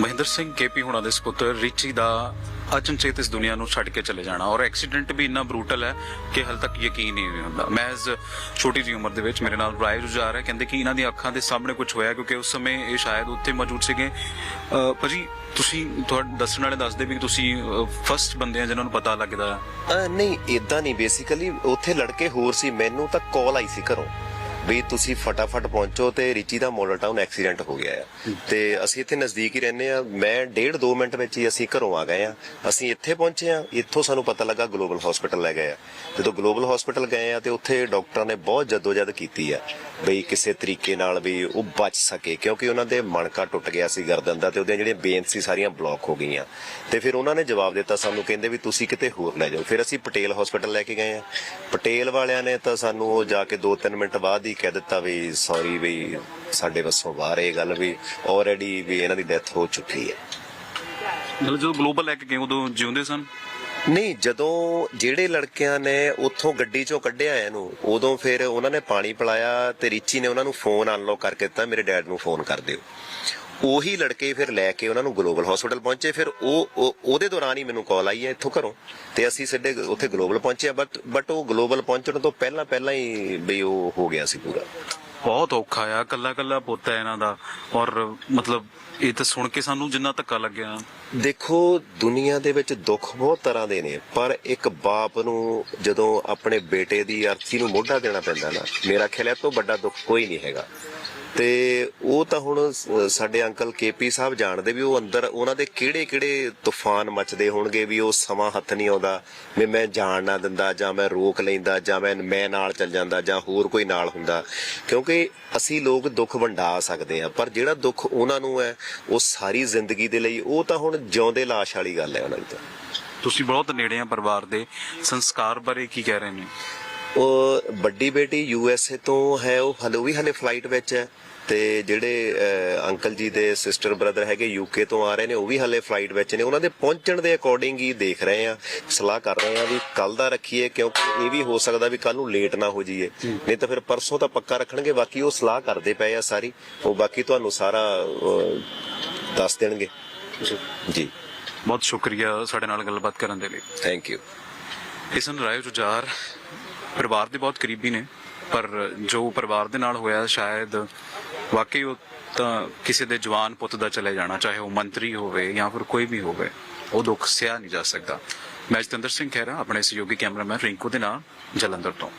Jatinder Singh KP ਹੁਣਾਂ ਦੇ ਸੁਪੁੱਤਰ ਰਿਚੀ ਦਾ ਅਚਨਚੇਤ ਇਸ ਦੁਨੀਆ ਨੂੰ ਛੱਡ ਕੇ ਚਲੇ ਜਾਣਾ ਔਰ ਐਕਸੀਡੈਂਟ ਵੀ ਇੰਨਾ ਬਰੂਟਲ ਹੈ ਕਿ ਹਾਲ ਤੱਕ ਯਕੀਨ ਨਹੀਂ ਹੁੰਦਾ। ਮਹਿਜ਼ ਛੋਟੀ ਜਿਹੀ ਉਮਰ ਦੇ ਵਿੱਚ ਮੇਰੇ ਨਾਲ ਰਾਏ ਜੁਝਾਰ ਹੈ ਕਹਿੰਦੇ ਕਿ ਇਹਨਾਂ ਦੀ ਅੱਖਾਂ ਦੇ ਸਾਹਮਣੇ ਕੁਝ ਹੋਇਆ ਕਿਉਂਕਿ ਉਸ ਸਮੇਂ ਇਹ ਸ਼ਾਇਦ ਉੱਥੇ ਮੌਜੂਦ ਸੀਗੇ। ਭਾਜੀ, ਤੁਸੀਂ ਤੁਹਾਡੇ, ਦੱਸਣ ਵਾਲੇ ਦੱਸਦੇ ਵੀ ਤੁਸੀਂ ਫਸਟ ਬੰਦੇ ਆ ਜਿਨ੍ਹਾਂ ਨੂੰ ਪਤਾ ਲੱਗਦਾ। ਅਹ ਨਹੀਂ ਇਦਾਂ ਨਹੀਂ ਬੇਸਿਕਲੀ ਉੱਥੇ ਲੜਕੇ ਹੋਰ ਸੀ, ਮੈਨੂੰ ਤਾਂ ਕਾਲ ਆਈ ਸੀ ਘਰੋਂ। ਵੀ ਤੁਸੀਂ ਫਟਾਫਟ ਪਹੁੰਚੋ ਤੇ ਰਿਚੀ ਦਾ ਮਾਡਲ ਟਾਊਨ ਐਕਸੀਡੈਂਟ ਹੋ ਗਿਆ ਆ। ਤੇ ਅਸੀਂ ਇੱਥੇ ਨਜ਼ਦੀਕ ਹੀ ਰਹਿੰਦੇ ਆ। ਮੈਂ ਡੇਢ 2 ਮਿੰਟ ਵਿੱਚ ਹੀ ਅਸੀਂ ਘਰੋਂ ਆ ਗਏ ਆ। ਅਸੀਂ ਇੱਥੇ ਪਹੁੰਚੇ ਆ। ਇੱਥੋਂ ਸਾਨੂੰ ਪਤਾ ਲੱਗਾ ਗਲੋਬਲ ਹਸਪੀਟਲ ਲੈ ਗਏ ਆ। ਜਦੋਂ ਗਲੋਬਲ ਹਸਪੀਟਲ ਗਏ ਆ ਤੇ ਉੱਥੇ ਡਾਕਟਰਾਂ ਨੇ ਬਹੁਤ ਜਦੋਜਦ ਕੀਤੀ ਆ ਬਈ ਕਿਸੇ ਤਰੀਕੇ ਨਾਲ ਵੀ ਉਹ ਬਚ ਸਕੇ ਕਿਉਂਕਿ ਉਹਨਾਂ ਦੇ ਮਣਕਾ ਟੁੱਟ ਗਿਆ ਸੀ ਗਰਦਨ ਦਾ ਤੇ ਉਹਦੀਆਂ ਜਿਹੜੀਆਂ ਬੇਨ ਸੀ ਸਾਰੀਆਂ ਬਲੌਕ ਹੋ ਗਈਆਂ। ਤੇ ਫਿਰ ਉਹਨਾਂ ਨੇ ਜਵਾਬ ਦਿੱਤਾ ਸਾਨੂੰ ਕਹਿੰਦੇ ਵੀ ਤੁਸੀਂ ਕਿਤੇ ਹੋਰ ਲੈ ਜਾਓ। ਫਿਰ ਅਸੀਂ ਪਟੇਲ ਹਸਪੀਟਲ ਲੈ ਕੇ ਗਏ ਆ। ਪਟੇਲ ਵਾਲਿਆਂ ਨੇ ਤਾਂ ਸਾਨੂੰ ਉਹ ਜਾ ਕੇ 2-3 ਮਿੰਟ ਬਾਅਦ ਹੀ ਕਹਿ ਦਿੱਤਾ ਵੀ ਸੌਰੀ ਵੀ ਸਾਡੇ ਵੱਸੋਂ ਬਾਹਰ ਇਹ ਗੱਲ ਵੀ ਆਲਰੇਡੀ ਵੀ ਇਹਨਾਂ ਦੀ ਡੈਥ ਹੋ ਚੁੱਕੀ ਹੈ। ਜਦੋਂ ਗਲੋਬਲ ਲੈ ਕੇ ਗਏ, ਉਦੋਂ ਜਿਉਂਦੇ ਸਨ? ਨਹੀਂ, ਜਦੋਂ ਜਿਹੜੇ ਲੜਕਿਆਂ ਨੇ ਉੱਥੋਂ ਗੱਡੀ ਚੋਂ ਕੱਢਿਆ ਇਹਨੂੰ, ਉਦੋਂ ਫਿਰ ਉਹਨਾਂ ਨੇ ਪਾਣੀ ਪਿਲਾਇਆ ਤੇ ਰਿਚੀ ਨੇ ਉਹਨਾਂ ਨੂੰ ਫੋਨ ਅਨਲੌਕ ਕਰਕੇ ਦਿੱਤਾ, ਮੇਰੇ ਡੈਡ ਨੂੰ ਫੋਨ ਕਰ ਦਿਓ। ਉਹੀ ਲੜਕੇ ਫਿਰ ਲੈ ਕੇ ਉਹਨਾਂ ਨੂੰ ਗਲੋਬਲ ਹਸਪੀਟਲ ਪਹੁੰਚੇ, ਫਿਰ ਉਹ ਉਹਦੇ ਦੌਰਾਨ ਹੀ ਮੈਨੂੰ ਕਾਲ ਆਈ ਹੈ ਇੱਥੋਂ ਘਰੋਂ, ਤੇ ਅਸੀਂ ਸਿੱਧੇ ਉੱਥੇ ਗਲੋਬਲ ਪਹੁੰਚੇ ਬਟ ਬਟ ਉਹ ਗਲੋਬਲ ਪਹੁੰਚਣ ਤੋਂ ਪਹਿਲਾਂ ਪਹਿਲਾਂ ਹੀ ਬਈ ਉਹ ਹੋ ਗਿਆ ਸੀ ਪੂਰਾ। ਬਹੁਤ ਔਖਾ ਆ ਕੱਲਾ ਕੱਲਾ ਪੁੱਤ ਹੈ ਇਹਨਾਂ ਦਾ। ਔਰ ਮਤਲਬ ਇਹ ਤਾਂ ਸੁਣ ਕੇ ਸਾਨੂੰ ਜਿੰਨਾ ਧੱਕਾ ਲੱਗਿਆ। ਦੇਖੋ, ਦੁਨੀਆ ਦੇ ਵਿੱਚ ਦੁੱਖ ਬਹੁਤ ਤਰ੍ਹਾਂ ਦੇ ਨੇ, ਪਰ ਇੱਕ ਬਾਪ ਨੂੰ ਜਦੋਂ ਆਪਣੇ ਬੇਟੇ ਦੀ ਅਰਥੀ ਨੂੰ ਮੋਢਾ ਦੇਣਾ ਪੈਂਦਾ ਨਾ, ਮੇਰਾ ਖਿਆਲ ਹੈ ਤੋਂ ਵੱਡਾ ਦੁੱਖ ਕੋਈ ਨਹੀਂ ਹੈਗਾ। ਤੇ ਉਹ ਤਾਂ ਹੁਣ ਸਾਡੇ ਅੰਕਲ ਕੇਪੀ ਸਾਹਿਬ ਜਾਣਦੇ ਵੀ ਉਹ ਅੰਦਰ, ਉਹਨਾਂ ਦੇ ਕਿਹੜੇ ਕਿਹੜੇ ਤੂਫਾਨ ਮਚਦੇ ਹੋਣਗੇ ਵੀ ਉਹ ਸਮਾਂ ਹੱਥ ਨਹੀਂ ਆਉਂਦਾ, ਵੀ ਮੈਂ ਜਾਣ ਨਾ ਦਿੰਦਾ, ਜਾਂ ਮੈਂ ਰੋਕ ਲੈਂਦਾ, ਜਾਂ ਮੈਂ ਮੈਂ ਨਾਲ ਚੱਲ ਜਾਂਦਾ, ਜਾਂ ਹੋਰ ਕੋਈ ਨਾਲ ਹੁੰਦਾ। ਕਿਉਂਕਿ ਅਸੀਂ ਲੋਕ ਦੁੱਖ ਵੰਡਾ ਸਕਦੇ ਆ ਪਰ ਜਿਹੜਾ ਦੁੱਖ ਉਹਨਾਂ ਨੂੰ ਹੈ, ਉਹ ਸਾਰੀ ਜ਼ਿੰਦਗੀ ਦੇ ਲਈ, ਉਹ ਤਾਂ ਹੁਣ ਜਿਉਂਦੇ ਲਾਸ਼ ਵਾਲੀ ਗੱਲ ਹੈ ਉਹਨਾਂ ਦੀ ਤੁਸੀਂ ਬਹੁਤ ਨੇੜੇ ਆ ਪਰਿਵਾਰ ਦੇ, ਸੰਸਕਾਰ ਬਾਰੇ ਕੀ ਕਹਿ ਰਹੇ ਨੇ? ਉਹ ਵੱਡੀ ਬੇਟੀ ਯੂ ਐਸ ਏ ਤੋਂ ਹੈ ਉਹ ਹਲੇ ਵੀ ਹਲੇ ਫਲਾਈਟ ਵਿੱਚ ਹੈ ਤੇ ਜਿਹੜੇ ਅੰਕਲ ਜੀ ਦੇ ਸਿਸਟਰ ਬ੍ਰਦਰ ਹੈਗੇ ਯੂਕੇ ਤੋਂ ਆ ਰਹੇ ਨੇ ਉਹ ਵੀ ਹਲੇ ਫਲਾਈਟ ਵਿੱਚ ਨੇ। ਉਹਨਾਂ ਦੇ ਪਹੁੰਚਣ ਦੇ ਅਕੋਰਡਿੰਗ ਹੀ ਦੇਖ ਰਹੇ ਆ ਸਲਾਹ ਕਰ ਰਹੇ ਆ ਵੀ ਕੱਲ ਦਾ ਰੱਖੀਏ ਕਿਉਂਕਿ ਇਹ ਵੀ ਹੋ ਸਕਦਾ ਵੀ ਕੱਲ ਨੂੰ ਲੇਟ ਨਾ ਹੋ ਜਾਈਏ। ਨਹੀਂ ਤਾਂ ਫਿਰ ਪਰਸੋਂ ਤਾਂ ਪੱਕਾ ਰੱਖਣਗੇ ਬਾਕੀ ਉਹ ਸਲਾਹ ਕਰਦੇ ਪਏ ਆ ਸਾਰੀ। ਉਹ ਬਾਕੀ ਤੁਹਾਨੂੰ ਸਾਰਾ ਦੱਸ ਦੇਣਗੇ। ਜੀ। ਬਹੁਤ ਸ਼ੁਕਰੀਆ ਸਾਡੇ ਨਾਲ ਗੱਲਬਾਤ ਕਰਨ ਦੇ ਲਈ। ਥੈਂਕ ਯੂ ਇਸ ਨੂੰ ਰਾਏ ਜੁਝਾਰ ਪਰਿਵਾਰ ਦੇ ਬਹੁਤ ਕਰੀਬੀ ਨੇ, ਪਰ ਜੋ ਪਰਿਵਾਰ ਦੇ ਨਾਲ ਹੋਇਆ ਸ਼ਾਇਦ ਵਾਕਈ ਉਹ ਤਾਂ ਕਿਸੇ ਦੇ ਜਵਾਨ ਪੁੱਤ ਦਾ ਚਲੇ ਜਾਣਾ, ਚਾਹੇ ਉਹ ਮੰਤਰੀ ਹੋਵੇ ਜਾਂ ਫਿਰ ਕੋਈ ਵੀ ਹੋਵੇ, ਉਹ ਦੁੱਖ ਸਿਆ ਨਹੀਂ ਜਾ ਸਕਦਾ। ਮੈਂ ਜਤਿੰਦਰ ਸਿੰਘ ਖਹਿਰਾ, ਆਪਣੇ ਸਹਿਯੋਗੀ ਕੈਮਰਾਮੈਨ ਰਿੰਕੂ ਦੇ ਨਾਲ ਜਲੰਧਰ ਤੋਂ।